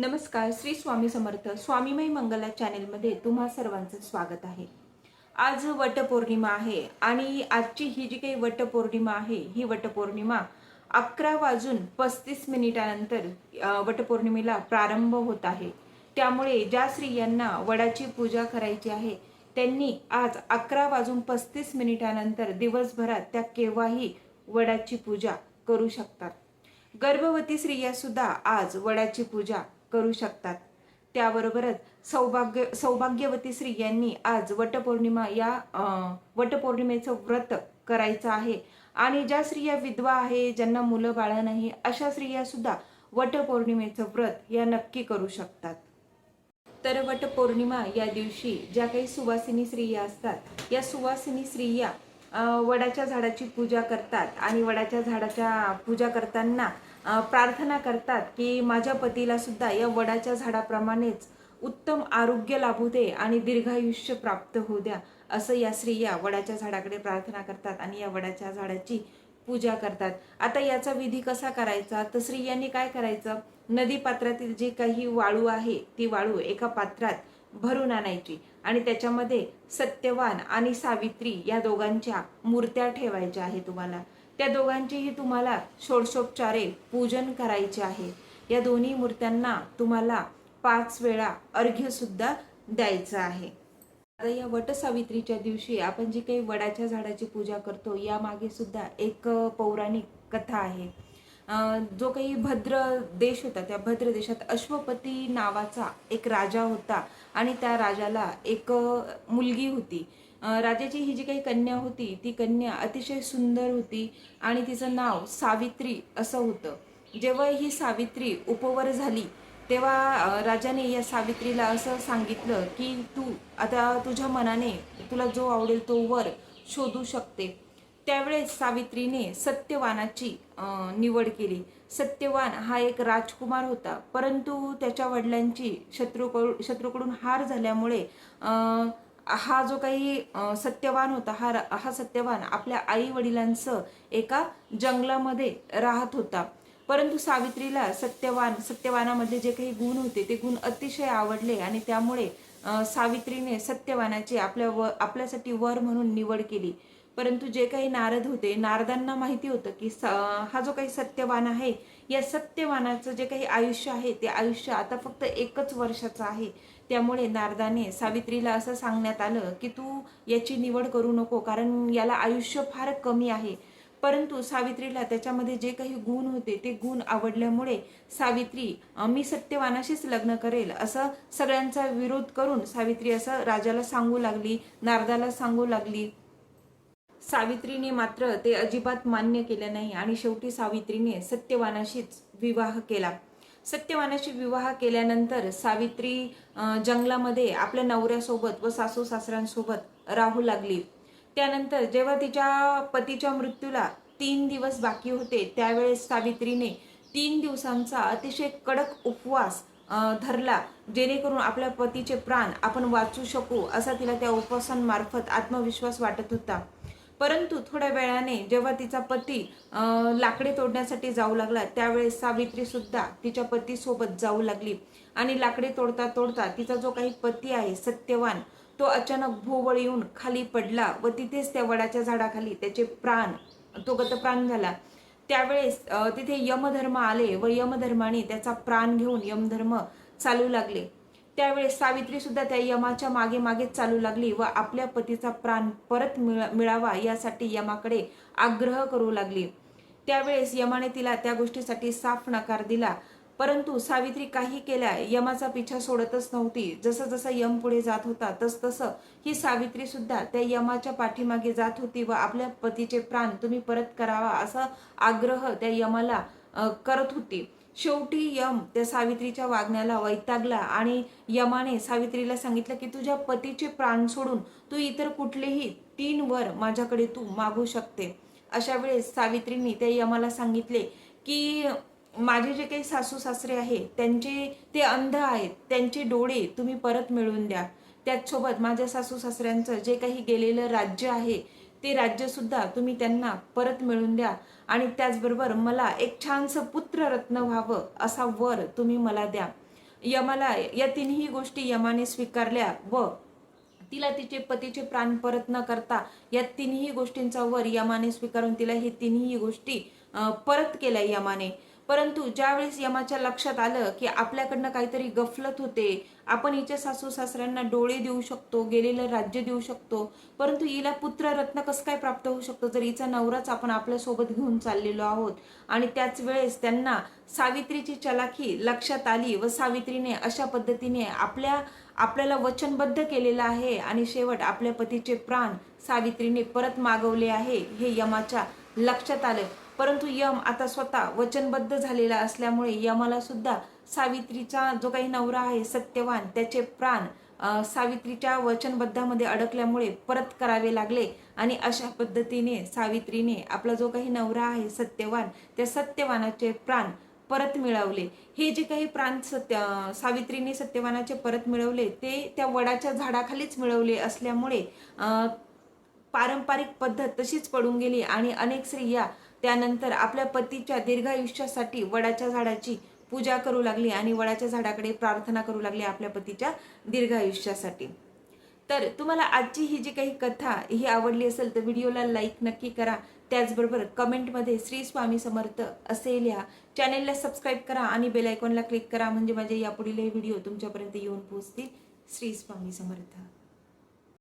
नमस्कार श्री स्वामी समर्थ स्वामीमय मंगला चॅनेलमध्ये तुम्हा सर्वांचं स्वागत आहे. आज वटपौर्णिमा आहे आणि आजची ही जी काही वटपौर्णिमा आहे ही वटपौर्णिमा अकरा वाजून पस्तीस मिनिटानंतर वटपौर्णिमेला प्रारंभ होत आहे. त्यामुळे ज्या स्त्रियांना वडाची पूजा करायची आहे त्यांनी आज अकरा वाजून पस्तीस मिनिटानंतर दिवसभरात त्या केव्हाही वडाची पूजा करू शकतात. गर्भवती स्त्रिया सुद्धा आज वडाची पूजा करू शकतात. त्याबरोबरच सौभाग्य सौभाग्यवती स्त्रियांनी आज वटपौर्णिमा या वटपौर्णिमेचं व्रत करायचं आहे. आणि ज्या स्त्रिया विधवा आहे ज्यांना मुलं बाळं नाही अशा स्त्रिया सुद्धा वटपौर्णिमेचं व्रत या नक्की करू शकतात. तर वटपौर्णिमा या दिवशी ज्या काही सुवासिनी स्त्रिया असतात या सुवासिनी स्त्रिया वडाच्या झाडाची पूजा करतात. आणि वडाच्या झाडाच्या पूजा करताना प्रार्थना करतात की माझ्या पतीला सुद्धा या वडाच्या झाडाप्रमाणेच उत्तम आरोग्य लाभू दे आणि दीर्घायुष्य प्राप्त होऊ द्या असं या स्त्रिया वडाच्या झाडाकडे प्रार्थना करतात आणि या वडाच्या झाडाची पूजा करतात. आता याचा विधी कसा करायचा? तर स्त्रियांनी काय करायचं? नदी पात्रातील जी काही वाळू आहे ती वाळू एका पात्रात भरून आणायची आणि त्याच्यामध्ये सत्यवान आणि सावित्री या दोघांच्या मूर्त्या ठेवायच्या आहे तुम्हाला. त्या दोघांचीही तुम्हाला षोडशोपचारे पूजन करायचे आहे. या दोन्ही मूर्त्यांना तुम्हाला पाच वेळा अर्घ्यसुद्धा द्यायचं आहे. आता या वटसावित्रीच्या दिवशी आपण जी काही वडाच्या झाडाची पूजा करतो यामागे सुद्धा एक पौराणिक कथा आहे. जो काही भद्र देश होता त्या भद्र देशात अश्वपती नावाचा एक राजा होता आणि त्या राजाला एक मुलगी होती. राजाची ही जी काही कन्या होती ती कन्या अतिशय सुंदर होती आणि तिचं नाव सावित्री असं होतं. जेव्हा ही सावित्री उपवर झाली तेव्हा राजाने या सावित्रीला असं सांगितलं की तू आता तुझ्या मनाने तुला जो आवडेल तो वर शोधू शकते. त्यावेळेस सावित्रीने सत्यवानाची निवड केली. सत्यवान हा एक राजकुमार होता परंतु त्याच्या वडिलांची शत्रूकडून शत्रूकडून हार झाल्यामुळे हा जो काही सत्यवान होता हा हा सत्यवान आपल्या आई वडिलांसह एका जंगलामध्ये राहत होता. परंतु सावित्रीला सत्यवान सत्यवानामध्ये जे काही गुण होते ते गुण अतिशय आवडले आणि त्यामुळे सावित्रीने सत्यवानाची आपल्या व आपल्यासाठी वर म्हणून निवड केली. परंतु जे काही नारद होते नारदांना माहिती होतं की स- हा जो काही सत्यवान आहे या सत्यवानाचं जे काही आयुष्य आहे ते आयुष्य आता फक्त एकच वर्षाचं आहे. त्यामुळे नारदाने सावित्रीला असं सांगण्यात आलं की तू याची निवड करू नको कारण याला आयुष्य फार कमी आहे. परंतु सावित्रीला त्याच्यामध्ये जे काही गुण होते ते गुण आवडल्यामुळे सावित्री मी सत्यवानाशीच लग्न करेल असं सगळ्यांचा विरोध करून सावित्री असं राजाला सांगू लागली नारदाला सांगू लागली. सावित्रीने मात्र ते अजिबात मान्य केलं नाही आणि शेवटी सावित्रीने सत्यवानाशीच विवाह केला. सत्यवानाशी विवाह केल्यानंतर सावित्री जंगलामध्ये आपल्या नवऱ्यासोबत व सासू सासऱ्यांसोबत राहू लागली. त्यानंतर जेव्हा तिच्या पतीच्या मृत्यूला तीन दिवस बाकी होते त्यावेळेस सावित्रीने तीन दिवसांचा अतिशय कडक उपवास धरला जेणेकरून आपल्या पतीचे प्राण आपण वाचू शकू असा तिला त्या उपवासांमार्फत आत्मविश्वास वाटत होता. परंतु थोड्या वेळाने जेव्हा तिचा पती लाकडे तोडण्यासाठी जाऊ लागला त्यावेळेस सावित्री सुद्धा तिच्या पतीसोबत जाऊ लागली. आणि लाकडे तोडता तोडता तिचा जो काही पती आहे सत्यवान तो अचानक भोवळ येऊन खाली पडला व तिथेच त्या वडाच्या झाडाखाली त्याचे प्राण तो गतप्राण झाला. त्यावेळेस तिथे यमधर्म आले व यमधर्माने त्याचा प्राण घेऊन यमधर्म चालू लागले. त्यावेळेस सावित्री सुद्धा त्या यमाच्या मागे मागे चालू लागली व आपल्या पतीचा प्राण परत मिळावा यासाठी यमाकडे आग्रह करू लागली. त्यावेळेस यमाने तिला त्या गोष्टीसाठी साफ नकार दिला. परंतु सावित्री काही केल्या यमाचा पिछा सोडतच नव्हती. जसं जसं यम पुढे जात होता तस तसं ही सावित्री सुद्धा त्या यमाच्या पाठीमागे जात होती व आपल्या पतीचे प्राण तुम्ही परत करावा असा आग्रह त्या यमाला करत होती. शेवटी यम त्या सावित्रीच्या वागण्याला वैतागला आणि यमाने सावित्रीला सांगितलं की तुझ्या पतीचे प्राण सोडून तू इतर कुठलेही तीन वर माझ्याकडे तू मागू शकते. अशा वेळेस सावित्रींनी त्या यमाला सांगितले की माझे जे काही सासू सासरे आहे त्यांचे ते अंध आहेत त्यांचे डोळे तुम्ही परत मिळवून द्या. त्याचसोबत माझ्या सासू सासऱ्यांचं जे काही गेलेलं राज्य आहे ते राज्यसुद्धा तुम्ही त्यांना परत मिळवून द्या. आणि त्याचबरोबर मला एक छानसं पुत्ररत्न व्हावं असा वर तुम्ही मला द्या. यमाला या तिन्ही गोष्टी यमाने स्वीकारल्या व तिला तिचे पतीचे प्राण परत न करता या तिन्ही गोष्टींचा वर यमाने स्वीकारून तिला हे तिन्ही गोष्टी परत केल्या यमाने. परंतु ज्यावेळेस यमाच्या लक्षात आलं की आपल्याकडनं काहीतरी गफलत होते आपण हिच्या सासू सासऱ्यांना डोळे देऊ शकतो गेलेलं राज्य देऊ शकतो परंतु हिला पुत्र रत्न कसं काय प्राप्त होऊ शकतो? जर हिचा नवराच आपण आपल्यासोबत घेऊन चाललेलो आहोत आणि त्याच वेळेस त्यांना सावित्रीची चलाखी लक्षात आली व सावित्रीने अशा पद्धतीने आपल्या आपल्याला वचनबद्ध केलेलं आहे आणि शेवट आपल्या पतीचे प्राण सावित्रीने परत मागवले आहे हे यमाच्या लक्षात आलं. परंतु यम आता स्वतः वचनबद्ध झालेला असल्यामुळे यमाला सुद्धा सावित्रीचा जो काही नवरा आहे सत्यवान त्याचे प्राण सावित्रीच्या वचनबद्धामध्ये अडकल्यामुळे परत करावे लागले आणि अशा पद्धतीने सावित्रीने आपला जो काही नवरा आहे सत्यवान त्या सत्यवानाचे प्राण परत मिळवले. हे जे काही प्राण सत्य सावित्रीने सत्यवानाचे परत मिळवले ते त्या वडाच्या झाडाखालीच मिळवले असल्यामुळे पारंपरिक पद्धत तशीच पडून गेली आणि अनेक स्त्रिया त्यानंतर आपल्या पतीच्या दीर्घायुष्यासाठी वडाच्या झाडाची पूजा करू लागली आणि वडाच्या झाडाकडे प्रार्थना करू लागली आपल्या पतीच्या दीर्घायुष्यासाठी तर तुम्हाला आजची ही जी काही कथा ही आवडली असेल तर व्हिडिओला लाईक नक्की करा. त्याचबरोबर कमेंटमध्ये श्री स्वामी समर्थ असे लिहा. चॅनेलला सबस्क्राईब करा आणि बेल आयकॉनला क्लिक करा. म्हणजे माझे यापुढील व्हिडिओ तुमच्यापर्यंत येऊन पोहोचतील. श्री स्वामी समर्थ.